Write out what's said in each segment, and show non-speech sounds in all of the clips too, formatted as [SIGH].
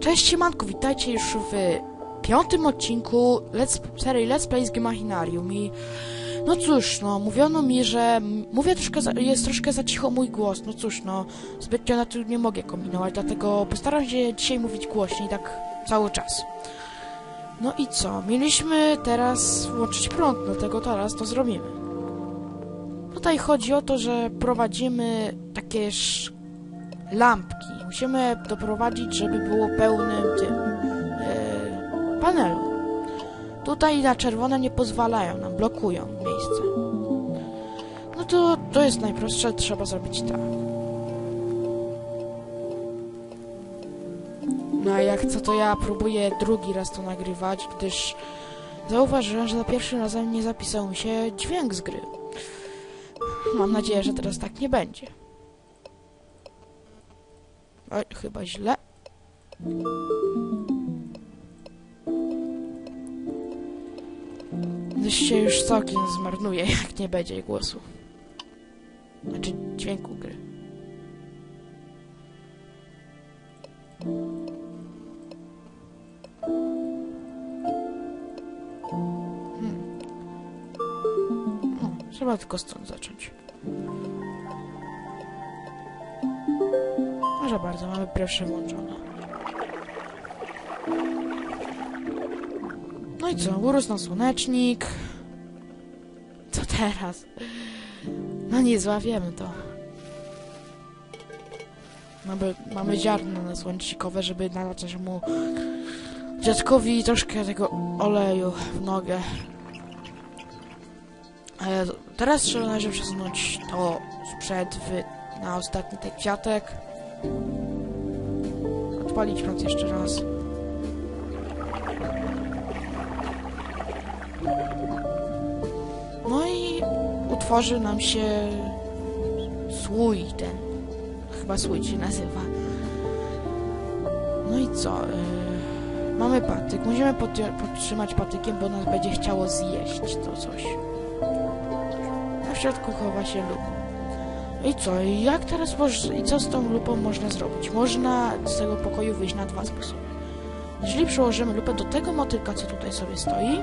Cześć siemanku, witajcie już w piątym odcinku let's, serii Let's Play z Gemachinarium i no cóż, no mówiono mi, że mówię troszkę, za, jest troszkę za cicho mój głos, no cóż, no zbytnio na tym nie mogę kombinować, dlatego postaram się dzisiaj mówić głośniej, tak cały czas. No i co, mieliśmy teraz włączyć prąd, dlatego teraz to zrobimy. Tutaj chodzi o to, że prowadzimy takie. Lampki. Musimy doprowadzić, żeby było pełnym tym e, panelu. Tutaj na czerwone nie pozwalają nam, blokują miejsce. No to to jest najprostsze, trzeba zrobić tak. No a jak co, to ja próbuję drugi raz to nagrywać, gdyż zauważyłem, że za pierwszym razem nie zapisał mi się dźwięk z gry. Mam nadzieję, że teraz tak nie będzie. Oj, chyba źle. Gdyż się już całkiem zmarnuje, [LAUGHS] jak nie będzie głosu. Znaczy dźwięku gry. Hmm. O, trzeba tylko stąd zacząć. Proszę bardzo, mamy pierwsze włączone. No i co, urósł nam słonecznik. Co teraz? No nie złapiemy to. Mamy, mamy ziarno na słonecznikowe, żeby nalać mu dziadkowi troszkę tego oleju w nogę. Ale teraz trzeba należy przesunąć to sprzed w, na ostatni ten kwiatek. Odpalić prąd jeszcze raz. No i utworzy nam się słój ten. Chyba słój się nazywa. No i co? Yy, mamy patyk. Musimy podtrzymać patykiem, bo nas będzie chciało zjeść to coś. Na środku chowa się lub. I co? I jak teraz. I co z tą lupą można zrobić? Można z tego pokoju wyjść na dwa sposoby. Jeżeli przyłożymy lupę do tego motylka, co tutaj sobie stoi,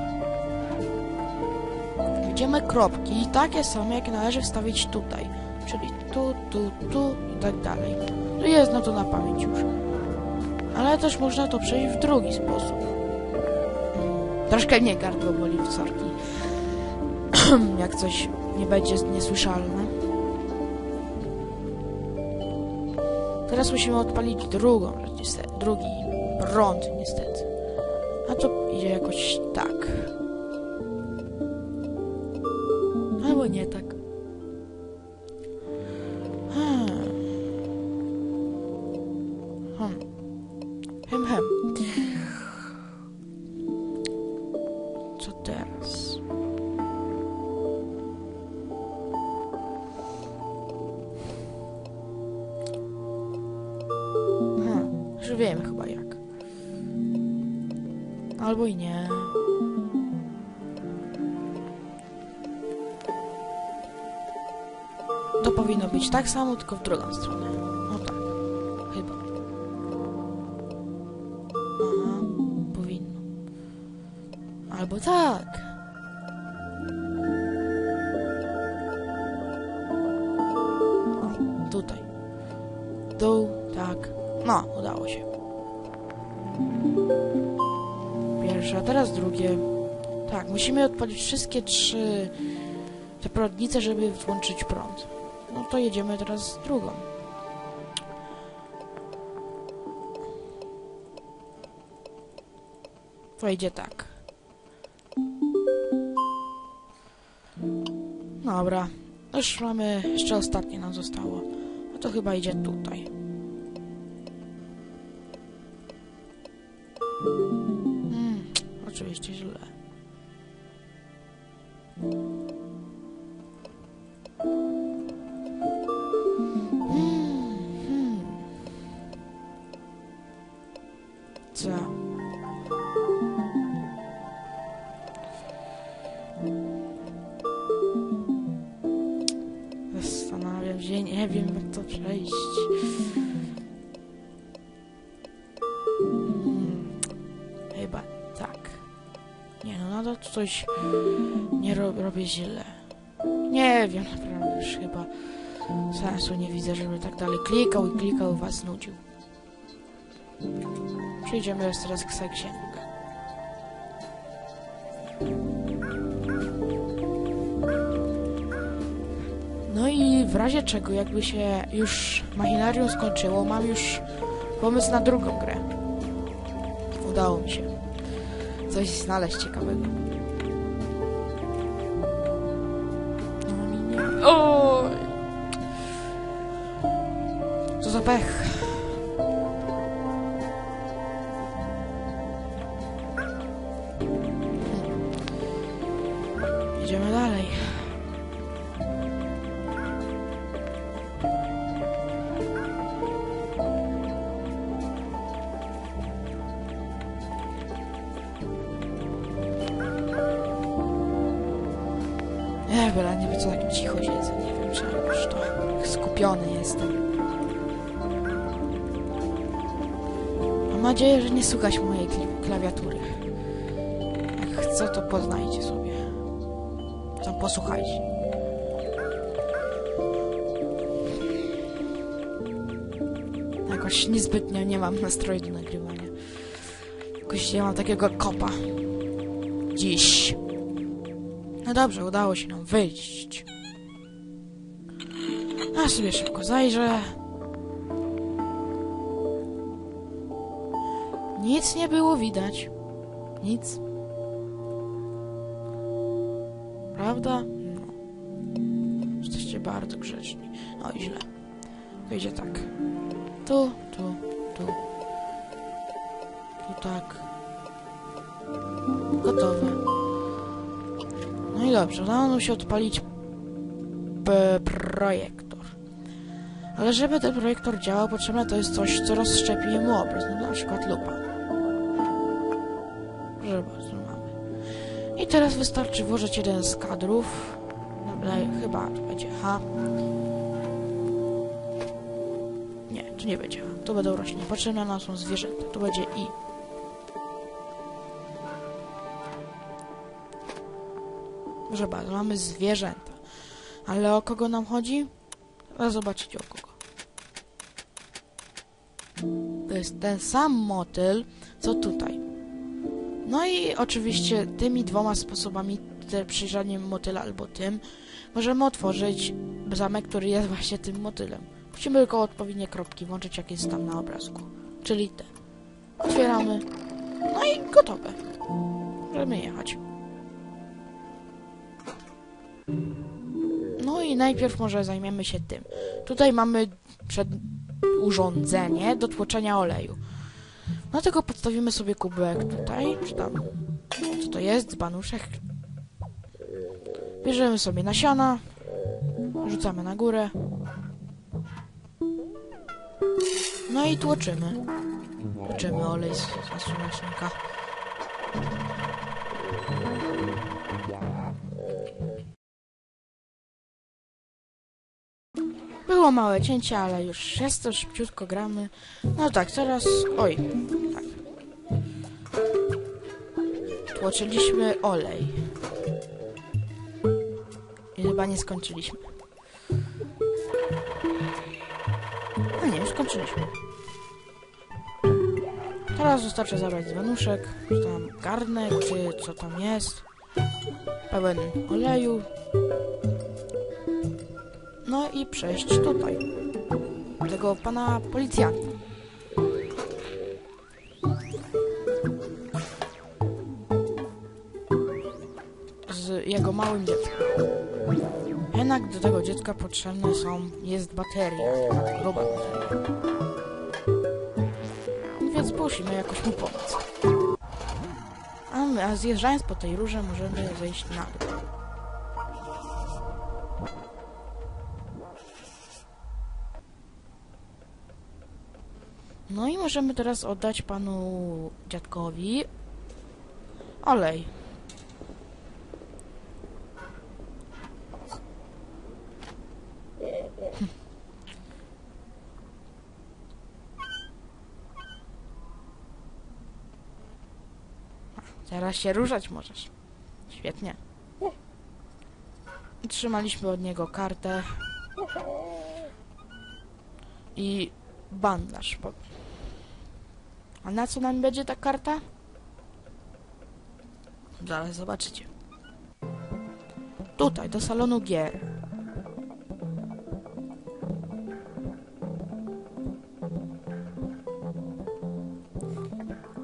widzimy kropki, takie same, jak należy wstawić tutaj. Czyli tu, tu, tu i tak dalej. Tu jest no to na pamięć już. Ale też można to przejść w drugi sposób. Troszkę mnie gardło boli w sorki. [CLEARS THROAT] jak coś nie będzie niesłyszalne. Teraz musimy odpalić drugą, niestety, drugi prąd, niestety. A to idzie jakoś tak. Albo nie tak. Wiem chyba jak. Albo i nie. To powinno być tak samo, tylko w drugą stronę. No tak. Chyba. Aha, powinno. Albo tak. O, tutaj. Dół, tak. No, udało się. Pierwsze, a teraz drugie. Tak, musimy odpalić wszystkie trzy te prądnice, żeby włączyć prąd. No to jedziemy teraz drugą. Wejdzie tak. Dobra. Już mamy... Jeszcze ostatnie nam zostało. No to chyba idzie tutaj. zastanawiam się, nie wiem jak to przejść. Hmm, chyba tak. Nie no, no nadal coś nie ro robię źle. Nie wiem, naprawdę już chyba sensu nie widzę, żeby tak dalej klikał i klikał was nudził. Przyjdziemy teraz k seksie. Razie czego, jakby się już machinarium skończyło, mam już pomysł na drugą grę. Udało mi się coś znaleźć ciekawego. No i nie... Oj! Co za pech. Byle nie wiem, co tak cicho siedzę. Nie wiem, czy już to skupiony jestem. Mam nadzieję, że nie słychać mojej klawiatury. Jak chce, to poznajcie sobie. To posłuchajcie. Jakoś niezbytnio nie mam nastroju do nagrywania. Jakoś nie mam takiego kopa. Dziś. No dobrze, udało się nam wyjść. A sobie szybko zajrzę. Nic nie było widać. Nic. Prawda? No. Jesteście bardzo grzeczni. No i źle. Wyjdzie tak. Tu, tu, tu. Tu tak. Gotowe. No i dobrze, udało nam się odpalić projektor. Ale żeby ten projektor działał, potrzebne to jest coś, co rozszczepi mu obraz. No na przykład lupa. Proszę bardzo, mamy. I teraz wystarczy włożyć jeden z kadrów. Dobra, chyba to będzie H. Nie, to nie będzie H. Tu będą rośliny. Potrzebne nam są zwierzęta. Tu będzie I. Proszę bardzo, mamy zwierzęta. Ale o kogo nam chodzi? Zaraz zobaczycie o kogo. To jest ten sam motyl, co tutaj. No i oczywiście tymi dwoma sposobami, przyjrzaniem motyla albo tym, możemy otworzyć zamek, który jest właśnie tym motylem. Musimy tylko odpowiednie kropki włączyć, jak jest tam na obrazku. Czyli te. Otwieramy. No i gotowe. Możemy jechać. No najpierw może zajmiemy się tym. Tutaj mamy przed urządzenie do tłoczenia oleju. Dlatego podstawimy sobie kubek tutaj, czy tam, co to jest, dzbanuszek. Bierzemy sobie nasiona, rzucamy na górę. No i tłoczymy. Tłoczymy olej z, z słonecznika. Było małe cięcie, ale już jest to szybciutko gramy. No tak, teraz... Oj, tak. Tłoczyliśmy olej. I chyba nie skończyliśmy. A nie, już skończyliśmy. Teraz wystarczy zabrać dzbanuszek, czy tam garnek, czy co tam jest. Pełen oleju. Przejść tutaj. Tego pana policjanta. Z jego małym dzieckiem. Jednak do tego dziecka potrzebne są, jest bateria, gruba bateria. Więc musimy jakoś mu pomóc. A, a zjeżdżając po tej rurze możemy zejść na dół. Możemy teraz oddać panu dziadkowi olej. Teraz się ruszać możesz. Świetnie. Trzymaliśmy od niego kartę i bandaż. A na co nam będzie ta karta? Zaraz zobaczycie. Tutaj, do salonu gier.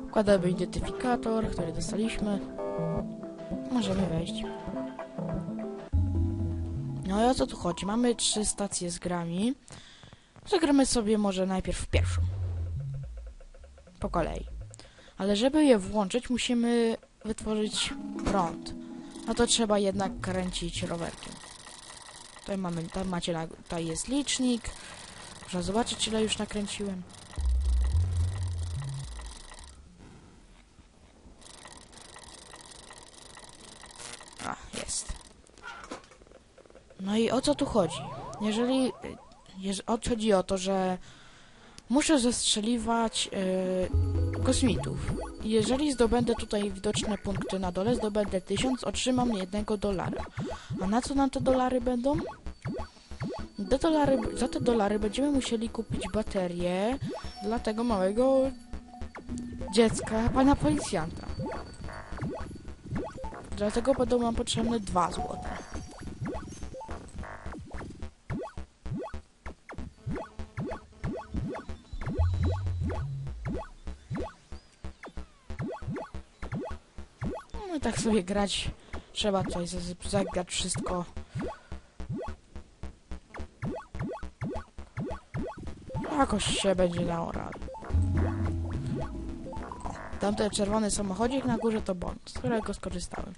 Wkładamy identyfikator, który dostaliśmy. Możemy wejść. No i o co tu chodzi? Mamy trzy stacje z grami. Zagramy sobie może najpierw w pierwszą. Po kolei. Ale żeby je włączyć, musimy wytworzyć prąd. No to trzeba jednak kręcić rowerkiem. Tutaj mamy, tam macie, tutaj jest licznik. Można zobaczyć, ile już nakręciłem. A, jest. No i o co tu chodzi? Jeżeli... Jeż, chodzi o to, że muszę zestrzeliwać yy, kosmitów. I Jeżeli zdobędę tutaj widoczne punkty na dole, zdobędę 1000, otrzymam jednego dolara. A na co nam te dolary będą? Te dolary, za te dolary będziemy musieli kupić baterię dla tego małego dziecka pana policjanta. Dlatego będą nam potrzebne dwa złote. Tak sobie grać. Trzeba tutaj zagrać wszystko. Jakoś się będzie dało radę. Tamten czerwony samochodzik na górze to bonus, z którego skorzystałem.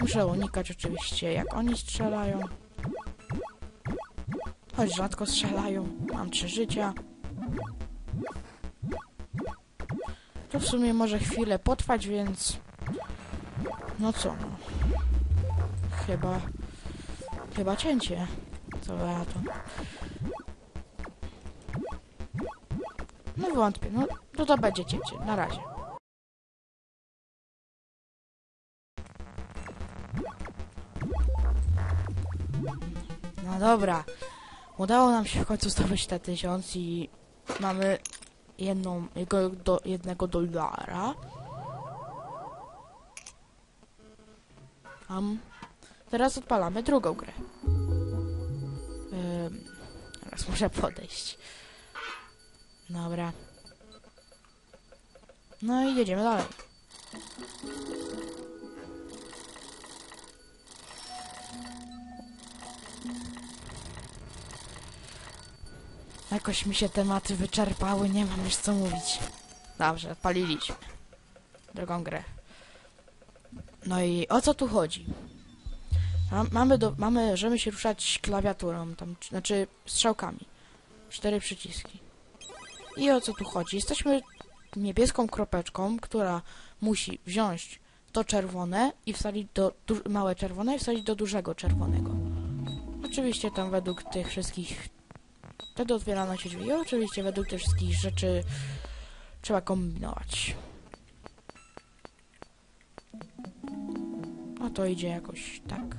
Muszę unikać oczywiście jak oni strzelają. Choć rzadko strzelają. Mam trzy życia. To w sumie może chwilę potrwać, więc... No co no. Chyba... Chyba cięcie. Co ja to... No wątpię, no, no to będzie cięcie. Na razie. No dobra. Udało nam się w końcu zdobyć te tysiąc i mamy jedną, jego, do, jednego dolara. Teraz odpalamy drugą grę. Teraz muszę podejść. Dobra. No i jedziemy dalej. Jakoś mi się tematy wyczerpały, nie mam już co mówić. Dobrze, odpaliliśmy. Drugą grę. No i o co tu chodzi? Mam- Mamy, do, mamy, możemy się ruszać klawiaturą, tam, znaczy strzałkami. Cztery przyciski. I o co tu chodzi? Jesteśmy niebieską kropeczką, która musi wziąć to czerwone i wsadzić do małe czerwone i wsadzić do dużego czerwonego. Oczywiście tam według tych wszystkich wtedy otwierano się drzwi. I oczywiście według tych wszystkich rzeczy trzeba kombinować. A to idzie jakoś tak.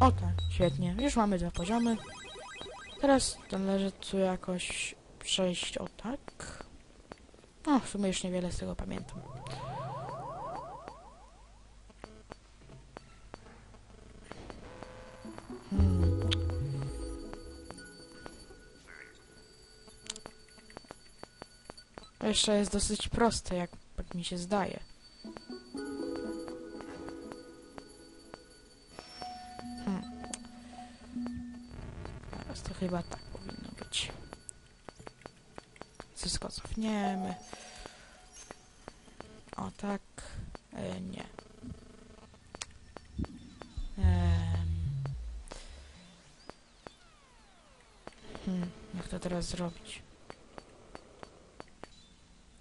O tak, świetnie. Już mamy dwa poziomy. Teraz należy tu jakoś przejść o tak. O, w sumie już niewiele z tego pamiętam. Jeszcze jest dosyć prosty, jak, mi się zdaje. Hmm. Teraz to chyba tak powinno być. Wszystko cofniemy. O tak. E, nie. Hmm, jak to teraz zrobić?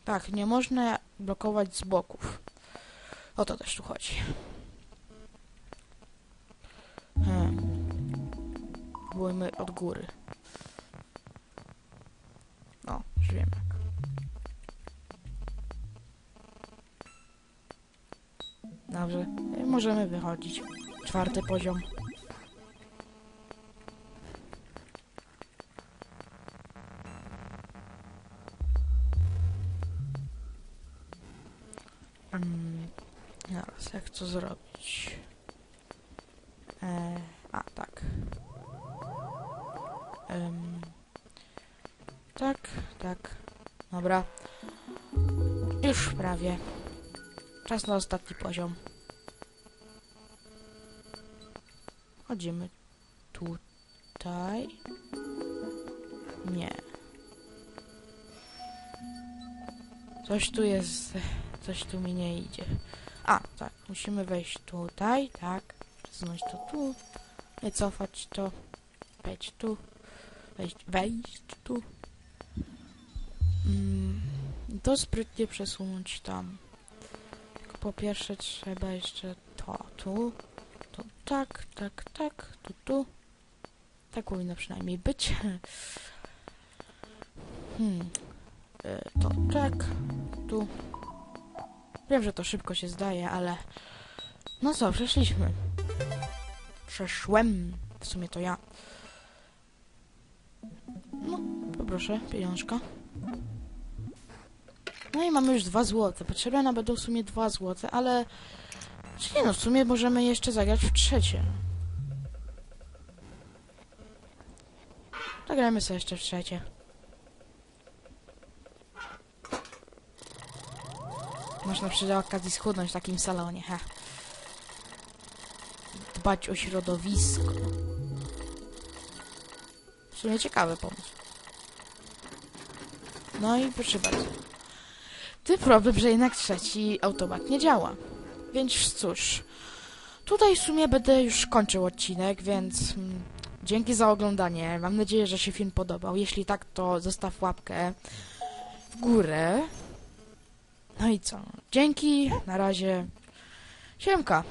Tak, nie można blokować z boków. O to też tu chodzi. Hmm. Od góry. wiem jak. Dobrze, y, możemy wychodzić. Czwarty poziom. Mm, Zaraz, jak to zrobić? E, a, tak. Em, tak, tak. Dobra. Już prawie. Czas na ostatni poziom. Chodzimy tutaj. Nie. Coś tu jest. Coś tu mi nie idzie. A, tak. Musimy wejść tutaj, tak. Przesunąć to tu. Nie cofać to. Wejść tu. Wejść, wejść tu. Mm, to sprytnie przesunąć tam. Tylko po pierwsze trzeba jeszcze to tu. To tak, tak, tak. Tu, tu. Tak powinno przynajmniej być. [LAUGHS] Hmm. E, To tak. Tu. Wiem, że to szybko się zdaje, ale... No co, przeszliśmy. Przeszłem. W sumie to ja. No, poproszę, pieniążka. No i mamy już dwa złote. Potrzebne nam będą w sumie dwa złote, ale... Czy nie no, w sumie możemy jeszcze zagrać w trzecie. Zagrajmy sobie jeszcze w trzecie. Można przy okazji schudnąć w takim salonie, he. Dbać o środowisko. W sumie ciekawy pomysł. No i proszę bardzo. Ty problem, że jednak trzeci automat nie działa. Więc cóż, tutaj w sumie będę już kończył odcinek, więc mm, dzięki za oglądanie. Mam nadzieję, że się film podobał. Jeśli tak, to zostaw łapkę w górę. No i co? Dzięki, na razie. Siemka.